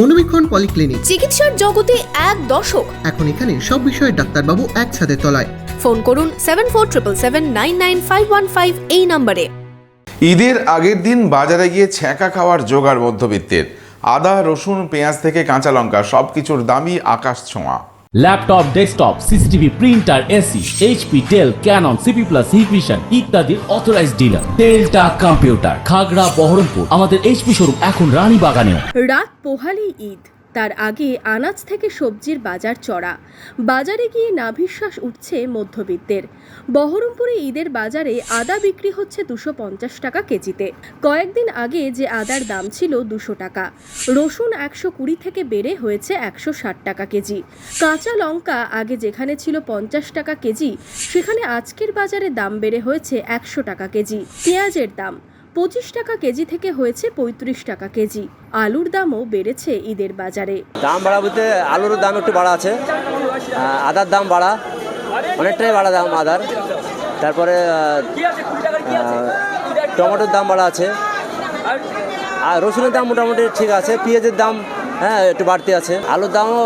মনোবীক্ষণ polyclinic. চিকিৎসার জগতে এক দশক এখন এখানে সব বিষয়ে ডাক্তারবাবু একসাথে তলায়। ফোন করুন seven four triple seven nine nine five one five এই নম্বরে। ঈদের আগের দিন বাজারে গিয়ে ছ্যাঁকা খাওয়ার জোগাড় মধ্যবিত্তের। আদা রসুন পেঁয়াজ থেকে কাঁচা লঙ্কা সব কিছুর দামই আকাশ ছোঁয়া। Laptop desktop CCTV printer AC HP Dell Canon CP Plus Hikvision ইত্যাদির authorise dealer Delta computer Khagra Baharampur আমাদের এইচপি শোরুম এখন রানী বাগানে রাত পোহালি ঈদ। তার আগে আনাজ থেকে সবজির বাজার চড়া। বাজারে গিয়ে নাভিশ্বাস উঠছে মধ্যবিত্তের। বহরমপুরে ঈদের বাজারে আদা বিক্রি হচ্ছে দুশো পঞ্চাশ টাকা কেজিতে। কয়েকদিন আগে যে আদার দাম ছিল দুশো টাকা। রসুন একশো কুড়ি থেকে বেড়ে হয়েছে একশো ষাট টাকা কেজি। কাঁচা লঙ্কা আগে যেখানে ছিল পঞ্চাশ টাকা কেজি, সেখানে আজকের বাজারে দাম বেড়ে হয়েছে একশো টাকা কেজি। পেঁয়াজের দাম পঁচিশ টাকা কেজি থেকে হয়েছে পঁয়ত্রিশ টাকা কেজি। আলুর দামও বেড়েছে ঈদের বাজারে। দাম বাড়া বলতে আলুর দাম একটু বাড়া আছে। আদার দাম বাড়া। অনেকটাই বাড়া দাম আদার। তারপরে টমেটোর দাম বাড়া আছে। আর রসুনের দাম মোটামুটি ঠিক আছে। পেঁয়াজের দাম হ্যাঁ একটু বাড়তি আছে। আলুর দামও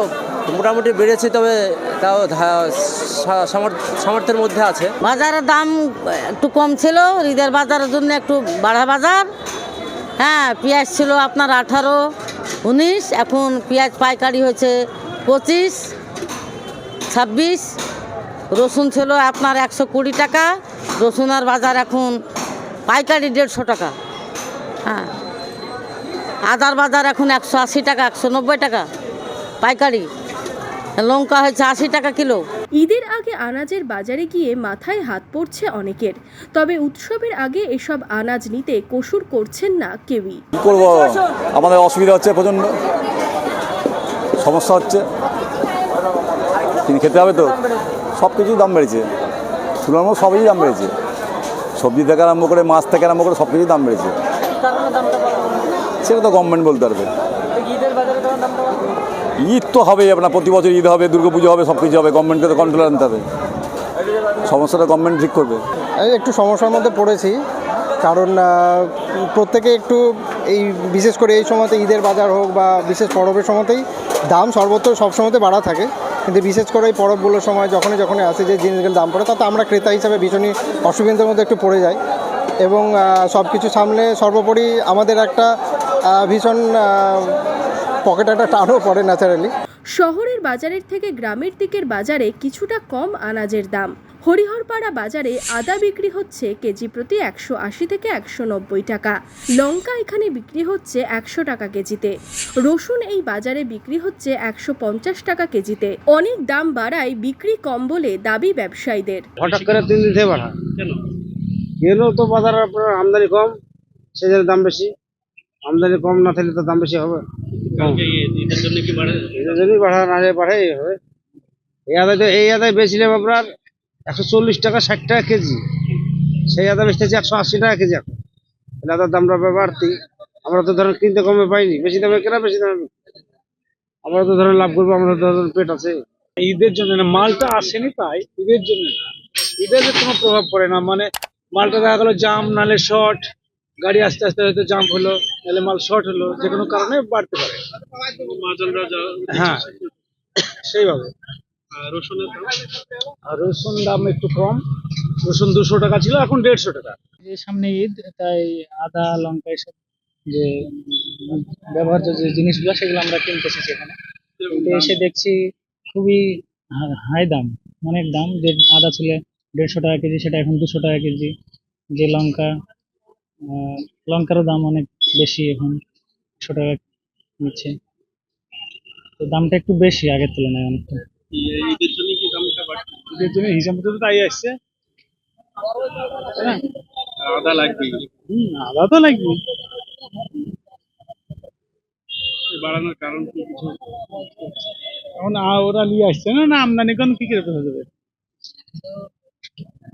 মোটামুটি বেড়েছে, তবে তাও সামর্থ্যের মধ্যে আছে। বাজারের দাম একটু কম ছিল, ঈদের বাজারের জন্য একটু বাড়া বাজার। হ্যাঁ পেঁয়াজ ছিল আপনার আঠারো, উনিশ, এখন পেঁয়াজ পাইকারি হয়েছে পঁচিশ, ছাব্বিশ, রসুন ছিল আপনার একশো কুড়ি টাকা রসুনের বাজার এখন পাইকারি দেড়শো টাকা। হ্যাঁ আদার বাজার এখন একশো আশি টাকা, একশো নব্বই টাকা, পাইকারি। লঙ্কা হয়েছে আশি টাকা কিলো। ঈদের আগে আনাজের বাজারে গিয়ে মাথায় হাত পড়ছে অনেকের। তবে উৎসবের আগে এসব আনাজ নিতে কসুর করছেন না কেউই। কী করব? আমাদের অসুবিধা হচ্ছে প্রচণ্ড। সমস্যা হচ্ছে। খেতে হবে তো। সব কিছুই দাম বেড়েছে। তুলনামূলক সবই দাম বেড়েছে। সবজি থেকে আরম্ভ করে মাছ থেকে আরম্ভ করে সব কিছুই দাম বেড়েছে। সেটা তো গভর্নমেন্ট বলতে পারবে। ঈদ তো হবেই, আপনার প্রতি বছর ঈদ হবে দুর্গা পুজো হবে সব কিছু হবে গভর্নমেন্টকে তো কন্ট্রোল আনতে হবে। সমস্যাটা গভর্নমেন্ট ঠিক করবে। আমি একটু সমস্যার মধ্যে পড়েছি, কারণ প্রত্যেকে একটু এই, বিশেষ করে এই সময়তে ঈদের বাজার হোক বা বিশেষ পরবের সময়তেই দাম সর্বত্র সব সময়তে বাড়া থাকে। কিন্তু বিশেষ করে এই পরবগুলোর সময় যখনই যখনই আসে যে জিনিসগুলোর দাম পড়ে, তাতে আমরা ক্রেতা হিসাবে ভীষণই অসুবিধার মধ্যে একটু পড়ে যাই। এবং সব কিছু সামনে সর্বোপরি আমাদের একটা ভীষণ পকেটে একটা টানও পড়ে ন্যাচারালি শহরের বাজারের থেকে গ্রামের দিকের বাজারে কিছুটা কম আনাজের দাম। হরিহরপাড়া বাজারে আদা বিক্রি হচ্ছে কেজি প্রতি একশো আশি থেকে একশো নব্বই টাকা। লঙ্কা এখানে বিক্রি হচ্ছে একশো টাকা কেজিতে। রসুন এই বাজারে বিক্রি হচ্ছে একশো পঞ্চাশ টাকা কেজিতে। অনেক দাম বাড়ায় বিক্রি কম বলে দাবি ব্যবসায়ীদের। হঠাৎ করে তিন দিন থেকে বাড়া। গেলেও তো বাজার আপনার আমদানি কম সেজন্য দাম বেশি। আমদানি কম না থাকলে তো দাম বেশি হবে। এটার জন্যই বাড়া না বাড়াই হবে। এই আদায় এই আদায় বেচলাম আপনার একশো চল্লিশ টাকা ষাট টাকা কেজি। সেই আদা বেচতেছি একশো আশি টাকা কেজি এখন। তাহলে আদার দামটা বাড়তি। আমরা তো ধরেন কিনতে কমে পাইনি। বেশি দামে কেনা বেশি দামে আমরা তো ধরেন লাভ করব আমরা ধরেন পেট আছে। ঈদের জন্য না মালটা আসেনি তাই ঈদের জন্য না। ঈদের কোনো প্রভাব পড়ে না। মানে মালটা দেখা গেলো জাম নালে শর্ট গাড়ি আস্তে আস্তে হয়তো জাম হলো নাহলে মাল শর্ট হলো যে কোনো কারণে বাড়তে পারে। হ্যাঁ। সেইভাবে। আর রসুন দাম একটু কম। রসুন দুশো টাকা ছিল এখন দেড়শো টাকা। যে সামনে ঈদ তাই আদা লঙ্কা এসব যে ব্যবহার্য যে জিনিসগুলো সেগুলো আমরা কিনতেছি সেখানে। কিন্তু এসে দেখছি খুবই হাই দাম অনেক দাম। যে আদা ছিল দেড়শো টাকা কেজি সেটা এখন দুশো টাকা কেজি। যে লঙ্কা লঙ্কারও দাম অনেক বেশি এখন একশো টাকা নিচ্ছে। তো দামটা একটু বেশি আগের তুলনায় অনেকটা। ঈদের জন্য হিসাব মতো তো তাই আসছে। আদা লাগবে। হম আদা তো লাগবে বাড়ানোর কারণ কি কিছু? এখন ওরা নিয়ে আসছে না না আমদানি কোন কি করে বোঝা যাবে?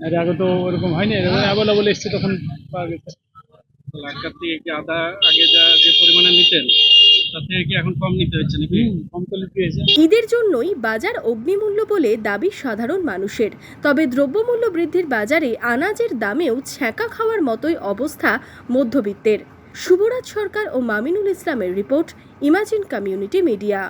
আরে আগে তো ওরকম হয়নি এরকম অ্যাভেলেবল এসছে তখন পাওয়া গেছে। লাটকার থেকে কি আদা আগে যা যে পরিমাণে নিতেন তার থেকে কি এখন কম নিতে হচ্ছে নাকি? কম তো নিতে হয়েছে। ঈদের জন্যই বাজার অগ্নিমূল্য বলে দাবি সাধারণ মানুষের। তবে দ্রব্যমূল্য বৃদ্ধির বাজারে আনাজের দামেও ছ্যাঁকা খাওয়ার মতোই অবস্থা মধ্যবিত্তের। শুভরাজ সরকার ও মামিনুল ইসলামের রিপোর্ট ইমাজিন কমিউনিটি মিডিয়া।